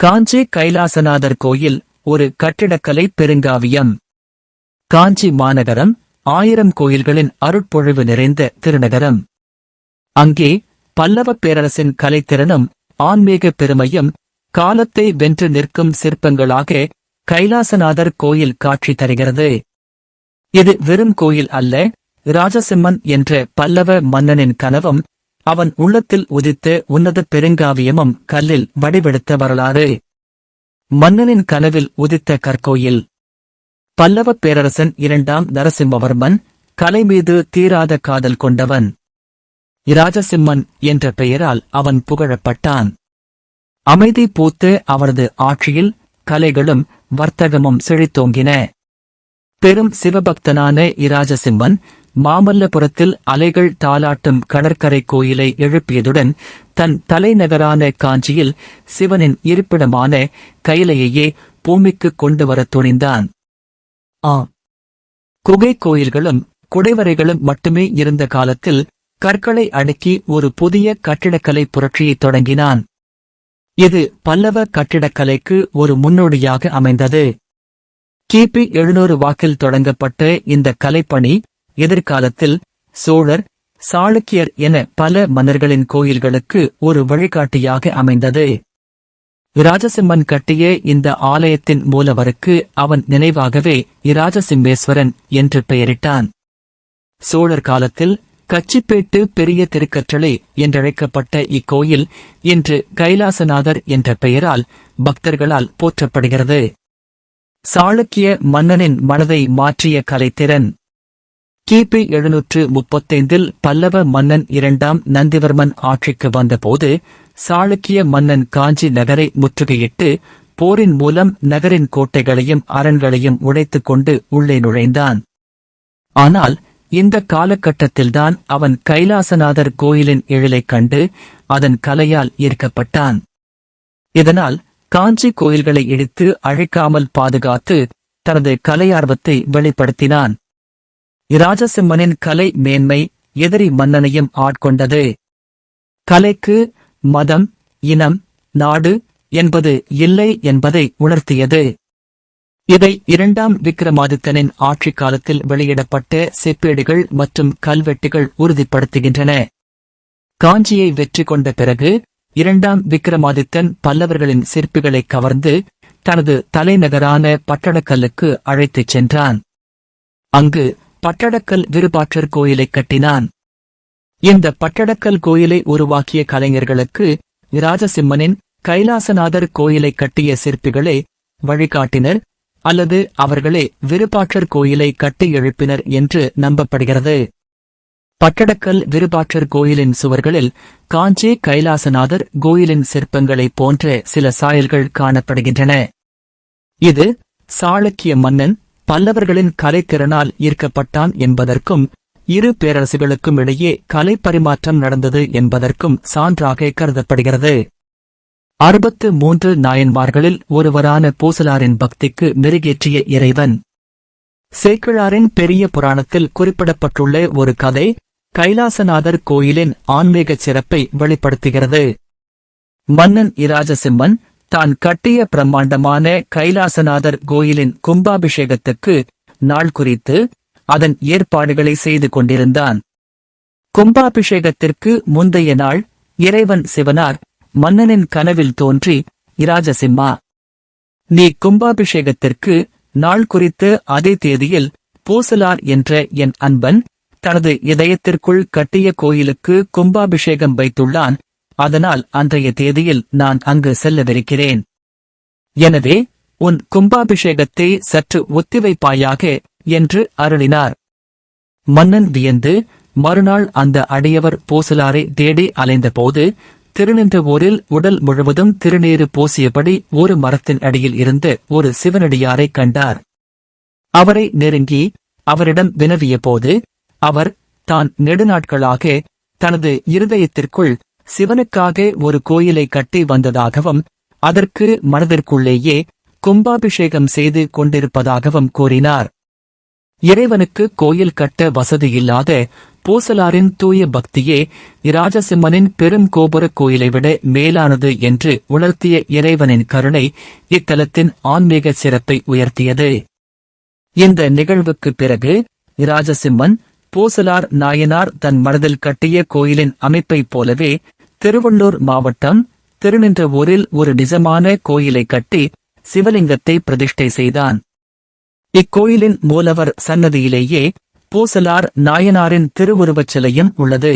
காஞ்சி கைலாசநாதர் கோயில் ஒரு கட்டிடக்கலை பெருங்காவியம். காஞ்சி மாநகரம் ஆயிரம் கோயில்களின் அருட்பொழிவு நிறைந்த திருநகரம். அங்கே பல்லவப் பேரரசின் கலைத்திறனும் ஆன்மீக பெருமையும் காலத்தை வென்று நிற்கும் சிற்பங்களாக கைலாசநாதர் கோயில் காட்சி தருகிறது. இது வெறும் கோயில் அல்ல ராஜசிம்மன் என்ற பல்லவ மன்னனின் கனவும் அவன் உள்ளத்தில் உதித்த உன்னத பெருங்காவியமும் கல்லில் வடிவெடுத்த வரலாறு. மன்னனின் கனவில் உதித்த கற்கோயில். பல்லவப் பேரரசன் இரண்டாம் நரசிம்மவர்மன் கலை மீது தீராத காதல் கொண்டவன். இராஜசிம்மன் என்ற பெயரால் அவன் புகழப்பட்டான். அமைதி பூத்து அவரது ஆட்சியில் கலைகளும் வர்த்தகமும் செழித்தோங்கின. பெரும் சிவபக்தனான இராஜசிம்மன் மாமல்லபுரத்தில் அலைகள் தாலாட்டும் கடற்கரை கோயிலை எழுப்பியதுடன் தன் தலைநகரான காஞ்சியில் சிவனின் இருப்பிடமான கைலையையே பூமிக்கு கொண்டு வரத் துணிந்தான். ஆ குகை கோயில்களும் குடைவரைகளும் மட்டுமே இருந்த காலத்தில் கற்களை அடுக்கி ஒரு புதிய கட்டிடக்கலை புரட்சியைத் தொடங்கினான். இது பல்லவ கட்டிடக்கலைக்கு ஒரு முன்னோடியாக அமைந்தது. கிபி எழுநூறு வாக்கில் தொடங்கப்பட்ட இந்த கலைப்பணி எதிர்காலத்தில் சோழர் சாளுக்கியர் என பல மன்னர்களின் கோயில்களுக்கு ஒரு வழிகாட்டியாக அமைந்தது. இராஜசிம்மன் கட்டிய இந்த ஆலயத்தின் மூலவருக்கு அவன் நினைவாகவே இராஜசிம்மேஸ்வரன் என்று பெயரிட்டான். சோழர் காலத்தில் கச்சிப்பேட்டு பெரிய திருக்கற்றளை என்றழைக்கப்பட்ட இக்கோயில் இன்று கைலாசநாதர் என்ற பெயரால் பக்தர்களால் போற்றப்படுகிறது. சாளுக்கிய மன்னனின் மனதை மாற்றிய கலைத்திறன் கிபி எழுநூற்று முப்பத்தைந்தில் பல்லவ மன்னன் இரண்டாம் நந்திவர்மன் ஆட்சிக்கு வந்தபோது சாளுக்கிய மன்னன் காஞ்சி நகரை முற்றுகையிட்டு போரின் மூலம் நகரின் கோட்டைகளையும் அரண்களையும் உடைத்துக் கொண்டு உள்ளே நுழைந்தான். ஆனால் இந்த காலகட்டத்தில்தான் அவன் கைலாசநாதர் கோயிலின் எழிலைக் கண்டு அதன் கலையால் ஈர்க்கப்பட்டான். இதனால் காஞ்சி கோயில்களை இடித்து அழைக்காமல் பாதுகாத்து தனது கலையார்வத்தை வெளிப்படுத்தினான். இராஜசிம்மனின் கலை மேன்மை எதிரி மன்னனையும் ஆட்கொண்டது. கலைக்கு மதம் இனம் நாடு என்பது இல்லை என்பதை உணர்த்தியது. இதை இரண்டாம் விக்ரமாதித்தனின் ஆட்சி காலத்தில் வெளியிடப்பட்ட செப்பேடுகள் மற்றும் கல்வெட்டுகள் உறுதிப்படுத்துகின்றன. காஞ்சியை வெற்றி கொண்ட பிறகு இரண்டாம் விக்ரமாதித்தன் பல்லவர்களின் சிற்பிகளை கவர்ந்து தனது தலைநகரான பட்டணக்கல்லுக்கு அழைத்துச் சென்றான். அங்கு பட்டடக்கல் விருபாற்றர் கோயிலைக் கட்டினான். இந்த பட்டடக்கல் கோயிலை உருவாக்கிய கலைஞர்களுக்கு ராஜசிம்மனின் கைலாசநாதர் கோயிலை கட்டிய சிற்பிகளே வழிகாட்டினர் அல்லது அவர்களே விருப்பாற்றர் கோயிலை கட்டி எழுப்பினர் என்று நம்பப்படுகிறது. பட்டடக்கல் விருபாற்றர் கோயிலின் சுவர்களில் காஞ்சி கைலாசநாதர் கோயிலின் சிற்பங்களைப் போன்ற சில சாயல்கள் காணப்படுகின்றன. இது சாளுக்கிய மன்னன் பல்லவர்களின் கலைத்திறனால் ஈர்க்கப்பட்டான் என்பதற்கும் இரு பேரரசுகளுக்கும் இடையே கலை பரிமாற்றம் நடந்தது என்பதற்கும் சான்றாக கருதப்படுகிறது. அறுபத்து மூன்று நாயன்மார்களில் ஒருவரான பூசலாரின் பக்திக்கு மெருகேற்றிய இறைவன். சேக்கிழாரின் பெரிய புராணத்தில் குறிப்பிடப்பட்டுள்ள ஒரு கதை கைலாசநாதர் கோயிலின் ஆன்மீகச் சிறப்பை வெளிப்படுத்துகிறது. மன்னன் இராஜசிம்மன் தான் கட்டிய பிரம்மாண்டமான கைலாசநாதர் கோயிலின் கும்பாபிஷேகத்துக்கு நாள் குறித்து அதன் ஏற்பாடுகளை செய்து கொண்டிருந்தான். கும்பாபிஷேகத்திற்கு முந்தைய நாள் இறைவன் சிவனார் மன்னனின் கனவில் தோன்றி இராஜசிம்மா நீ கும்பாபிஷேகத்திற்கு நாள் குறித்து அதே தேதியில் பூசலார் என்ற என் அன்பன் தனது இதயத்திற்குள் கட்டிய கோயிலுக்கு கும்பாபிஷேகம் வைத்துள்ளான் அதனால் அன்றைய தேதியில் நான் அங்கு செல்லவிருக்கிறேன். எனவே உன் கும்பாபிஷேகத்தை சற்று ஒத்திவைப்பாயாக என்று அருளினார். மன்னன் வியந்து மறுநாள் அந்த அடியவர் பூசலாரை தேடி அலைந்தபோது திருநின்றவோரில் உடல் முழுவதும் திருநீறு பூசியபடி ஒரு மரத்தின் அடியில் இருந்து ஒரு சிவனடியாரைக் கண்டார். அவரை நெருங்கி அவரிடம் வினவியபோது அவர் தான் நெடுநாட்களாக தனது இருதயத்திற்குள் சிவனுக்காக ஒரு கோயிலை கட்டி வந்ததாகவும் அதற்கு மனதிற்குள்ளேயே கும்பாபிஷேகம் செய்து கொண்டிருப்பதாகவும் கூறினார். இறைவனுக்கு கோயில் கட்ட வசதியில்லாத பூசலாரின் தூய பக்தியே இராஜசிம்மனின் பெரும் கோபுர கோயிலை விட மேலானது என்று உணர்த்திய இறைவனின் கருணை இத்தலத்தின் ஆன்மீக சிறப்பை உயர்த்தியது. இந்த நிகழ்வுக்கு பிறகு இராஜசிம்மன் பூசலார் நாயனார் தன் மனதில் கட்டிய கோயிலின் அமைப்பைப் போலவே திருவள்ளூர் மாவட்டம் திருநின்றவூரில் ஒரு நிஜமான கோயிலை கட்டி சிவலிங்கத்தை பிரதிஷ்டை செய்தான். இக்கோயிலின் மூலவர் சன்னதியிலேயே பூசலார் நாயனாரின் திருவுருவச் சிலையும் உள்ளது.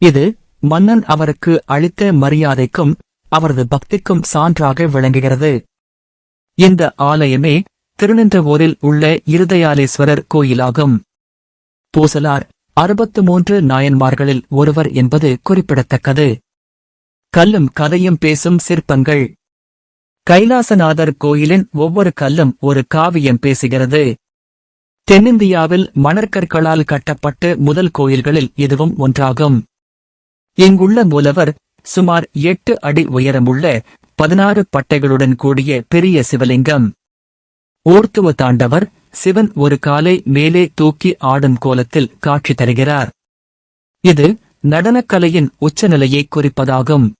இது மன்னன் அவருக்கு அளித்த மரியாதைக்கும் அவரது பக்திக்கும் சான்றாக விளங்குகிறது. இந்த ஆலயமே திருநின்றவூரில் உள்ள இருதயாலேஸ்வரர் கோயிலாகும். பூசலார் அறுபத்து மூன்று நாயன்மார்களில் ஒருவர் என்பது குறிப்பிடத்தக்கது. கல்லும் கதையும் பேசும் சிற்பங்கள். கைலாசநாதர் கோயிலின் ஒவ்வொரு கல்லும் ஒரு காவியம் பேசுகிறது. தென்னிந்தியாவில் மணற்கற்களால் கட்டப்பட்டு முதல் கோயில்களில் இதுவும் ஒன்றாகும். இங்குள்ள மூலவர் சுமார் எட்டு அடி உயரமுள்ள பதினாறு பட்டைகளுடன் கூடிய பெரிய சிவலிங்கம். ஊர்த்துவ தாண்டவர் சிவன் ஒரு காலை மேலே தூக்கி ஆடும் கோலத்தில் காட்சி தருகிறார். இது நடனக்கலையின் உச்சநிலையை குறிப்பதாகும்.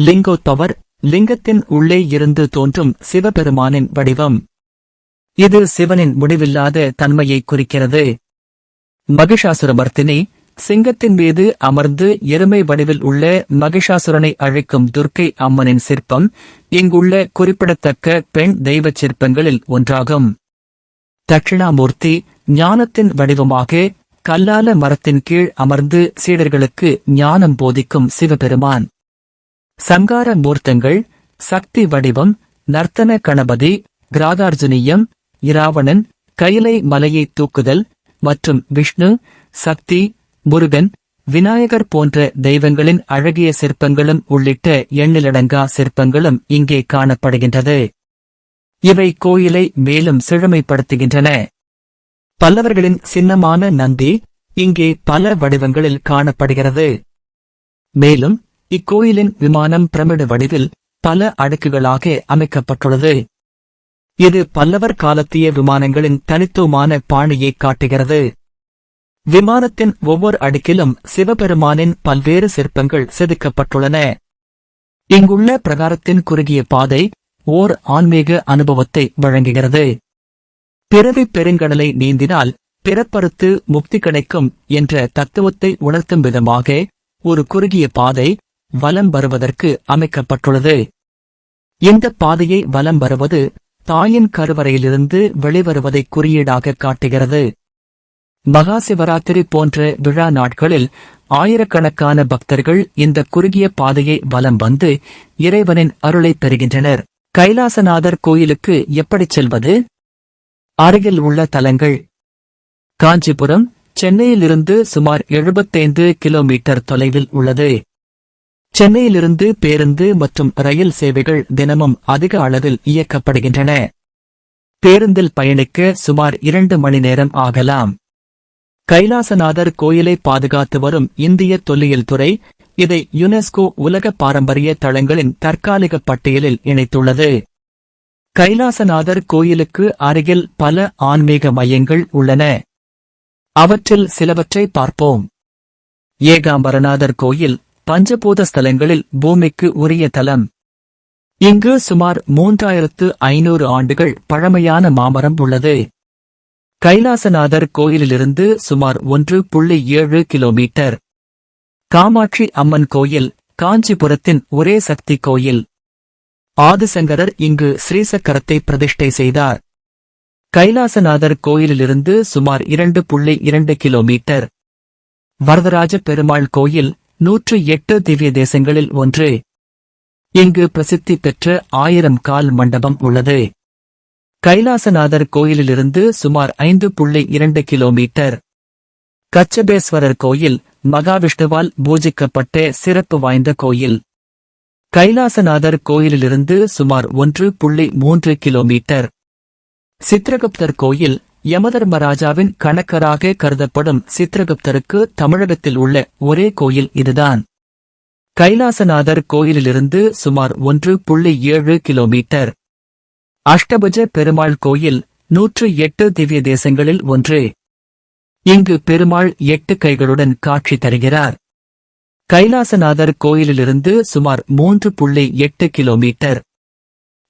லிங்கோத்தவர் லிங்கத்தின் உள்ளே இருந்து தோன்றும் சிவபெருமானின் வடிவம். இது சிவனின் முடிவில்லாத தன்மையை குறிக்கிறது. மகிஷாசுரமர்த்தினி சிங்கத்தின் மீது அமர்ந்து எருமை வடிவில் உள்ள மகிஷாசுரனை அழைக்கும் துர்க்கை அம்மனின் சிற்பம் இங்குள்ள குறிப்பிடத்தக்க பெண் தெய்வச் சிற்பங்களில் ஒன்றாகும். தட்சிணாமூர்த்தி ஞானத்தின் வடிவமாக கல்லால மரத்தின் கீழ் அமர்ந்து சீடர்களுக்கு ஞானம் போதிக்கும் சிவபெருமான். சங்கார மூர்த்தங்கள் சக்தி வடிவம் நர்த்தன கணபதி கிராகார்ஜுனியம் இராவணன் கைலை மலையை தூக்குதல் மற்றும் விஷ்ணு சக்தி முருகன் விநாயகர் போன்ற தெய்வங்களின் அழகிய சிற்பங்களும் உள்ளிட்ட எண்ணிலடங்கா சிற்பங்களும் இங்கே காணப்படுகின்றது. இவை கோயிலை மேலும் செழுமைப்படுத்துகின்றன. பல்லவர்களின் சின்னமான நந்தி இங்கே பல வடிவங்களில் காணப்படுகிறது. மேலும் இக்கோயிலின் விமானம் பிரமிடு வடிவில் பல அடுக்குகளாக அமைக்கப்பட்டுள்ளது. இது பல்லவர் காலத்திய விமானங்களின் தனித்துவமான பாணியை காட்டுகிறது. விமானத்தின் ஒவ்வொரு அடுக்கிலும் சிவபெருமானின் பல்வேறு சிற்பங்கள் செதுக்கப்பட்டுள்ளன. இங்குள்ள பிரகாரத்தின் குறுகிய பாதை ஓர் ஆன்மீக அனுபவத்தை வழங்குகிறது. பிறவி பெருங்கடலை நீந்தினால் பிறப்பறுத்து முக்தி கிடைக்கும் என்ற தத்துவத்தை உணர்த்தும் விதமாக ஒரு குறுகிய பாதை வலம் வருவதற்கு அமைக்கப்பட்டுள்ளது. இந்த பாதையை வலம் வருவது தாயின் கருவறையிலிருந்து வெளிவருவதை குறியீடாக காட்டுகிறது. மகா சிவராத்திரி போன்ற விழா நாட்களில் ஆயிரக்கணக்கான பக்தர்கள் இந்த குறுகிய பாதையை வலம் வந்து இறைவனின் அருளைப் பெறுகின்றனர். கைலாசநாதர் கோயிலுக்கு எப்படிச் செல்வது? அருகில் உள்ள தலங்கள். காஞ்சிபுரம் சென்னையிலிருந்து சுமார் 75 கிலோமீட்டர் தொலைவில் உள்ளது. சென்னையிலிருந்து பேருந்து மற்றும் ரயில் சேவைகள் தினமும் அதிக அளவில் இயக்கப்படுகின்றன. பேருந்தில் பயணிக்க சுமார் இரண்டு மணி நேரம் ஆகலாம். கைலாசநாதர் கோயிலை பாதுகாத்து வரும் இந்திய தொல்லியல் துறை இதை யுனெஸ்கோ உலக பாரம்பரிய தளங்களின் தற்காலிக பட்டியலில் இணைத்துள்ளது. கைலாசநாதர் கோயிலுக்கு அருகில் பல ஆன்மீக மையங்கள் உள்ளன. அவற்றில் சிலவற்றை பார்ப்போம். ஏகாம்பரநாதர் கோயில் பஞ்சபூத ஸ்தலங்களில் பூமிக்கு உரிய தலம். இங்கு சுமார் மூன்றாயிரத்து ஐநூறு ஆண்டுகள் பழமையான மாமரம் உள்ளது. கைலாசநாதர் கோயிலிலிருந்து சுமார் ஒன்று புள்ளி ஏழு கிலோமீட்டர். காமாட்சி அம்மன் கோயில் காஞ்சிபுரத்தின் ஒரே சக்தி கோயில். ஆதிசங்கரர் இங்கு ஸ்ரீசக்கரத்தை பிரதிஷ்டை செய்தார். கைலாசநாதர் கோயிலிலிருந்து சுமார் இரண்டு புள்ளி இரண்டு கிலோமீட்டர். வரதராஜ பெருமாள் கோயில் நூற்று எட்டு திவ்ய தேசங்களில் ஒன்று. இங்கு பிரசித்தி பெற்ற ஆயிரம் கால் மண்டபம் உள்ளது. கைலாசநாதர் கோயிலிலிருந்து சுமார் ஐந்து புள்ளி இரண்டு கிலோமீட்டர். கச்சபேஸ்வரர் கோயில் மகாவிஷ்ணுவால் பூஜிக்கப்பட்ட சிறப்பு வாய்ந்த கோயில். கைலாசநாதர் கோயிலிலிருந்து சுமார் ஒன்று புள்ளி மூன்று கிலோமீட்டர். சித்ரகுப்தர் கோயில் யமதர்மராஜாவின் கணக்கராக கருதப்படும் சித்ரகுப்தருக்கு தமிழகத்தில் உள்ள ஒரே கோயில் இதுதான். கைலாசநாதர் கோயிலிலிருந்து சுமார் ஒன்று புள்ளி ஏழு கிலோமீட்டர். அஷ்டபுஜ பெருமாள் கோயில் நூற்று எட்டு திவ்ய தேசங்களில் ஒன்று. இங்கு பெருமாள் எட்டு கைகளுடன் காட்சி தருகிறார். கைலாசநாதர் கோயிலிலிருந்து சுமார் மூன்று புள்ளி எட்டு கிலோமீட்டர்.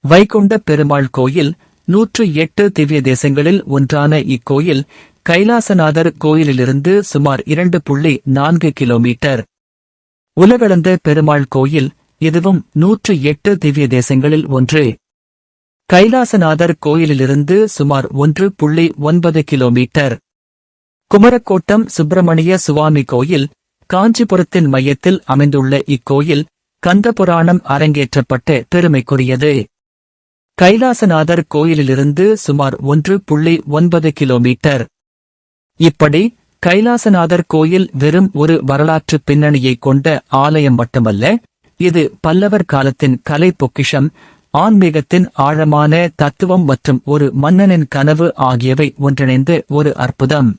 வைகுண்ட பெருமாள் கோயில் நூற்று எட்டு திவ்ய தேசங்களில் ஒன்றான இக்கோயில் கைலாசநாதர் கோயிலிலிருந்து சுமார் இரண்டு புள்ளி நான்கு கிலோமீட்டர். உலகளந்த பெருமாள் கோயில் இதுவும் நூற்று எட்டு திவ்ய தேசங்களில் ஒன்று. கைலாசநாதர் கோயிலிலிருந்து சுமார் ஒன்று புள்ளி ஒன்பது கிலோமீட்டர். குமரக்கோட்டம் சுப்பிரமணிய சுவாமி கோயில் காஞ்சிபுரத்தின் மையத்தில் அமைந்துள்ள இக்கோயில் கந்தபுராணம் அரங்கேற்றப்பட்ட பெருமைக்குரியது. கைலாசநாதர் கோயிலிலிருந்து சுமார் ஒன்று புள்ளி ஒன்பது கிலோமீட்டர். இப்படி கைலாசநாதர் கோயில் வெறும் ஒரு வரலாற்று பின்னணியை கொண்ட ஆலயம் மட்டுமல்ல இது பல்லவர் காலத்தின் கலை பொக்கிஷம் ஆன்மீகத்தின் ஆழமான தத்துவம் மற்றும் ஒரு மன்னனின் கனவு ஆகியவை ஒன்றிணைந்து ஒரு அற்புதம்.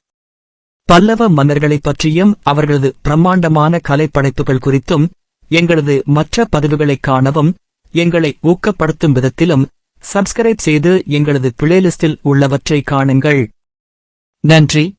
பல்லவ மன்னர்களைப் பற்றியும் அவர்களது பிரம்மாண்டமான கலைப்படைப்புகள் குறித்தும் எங்களது மற்ற பதிவுகளைக் காணவும் எங்களை ஊக்கப்படுத்தும் விதத்திலும் சப்ஸ்கிரைப் செய்து எங்களது பிளேலிஸ்டில் உள்ளவற்றை காணுங்கள். நன்றி.